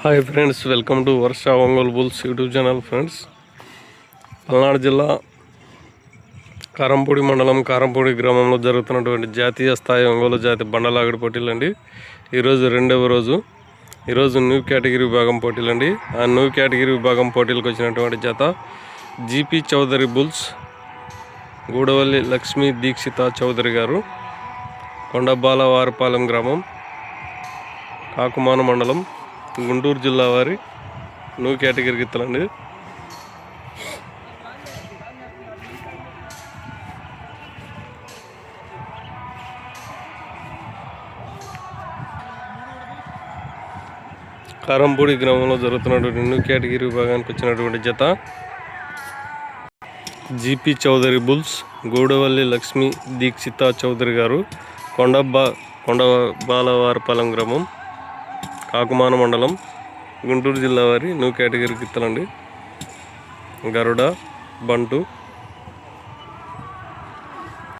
Hi friends welcome to Varsha Ongole bulls YouTube channel friends Palnadu జిల్లా కారంపూడి మండలం కారంపూడి గ్రామంలో జరుగుతున్నటువంటి జాతీయ స్థాయి ఒంగోలు జాతి బండలాగడి పోటీలు అండి ఈరోజు రెండవ రోజు. ఈరోజు న్యూ కేటగిరీ విభాగం పోటీలు అండి ఆ న్యూ కేటగిరీ విభాగం పోటీలకు వచ్చినటువంటి జత జీపీ చౌదరి బుల్స్ గూడవల్లి లక్ష్మీ దీక్షిత చౌదరి గారు కొండబాల వారపాలెం గ్రామం కాకుమాన మండలం గుంటూరు జిల్లా వారి నూ కేటగిరీ గిత్తలండి. కారంపూడి గ్రామంలో జరుగుతున్నటువంటి న్యూ కేటగిరీ విభాగానికి వచ్చినటువంటి జత జీపీ చౌదరి బుల్స్ గూడవల్లి లక్ష్మీ దీక్షిత చౌదరి గారు కొండబ్బా కొండ బాలవారపాలెం గ్రామం. కాకుమాన మండలం గుంటూరు జిల్లా వారి న్యూ కేటగిరీ గిత్తలండి గరుడ బంటు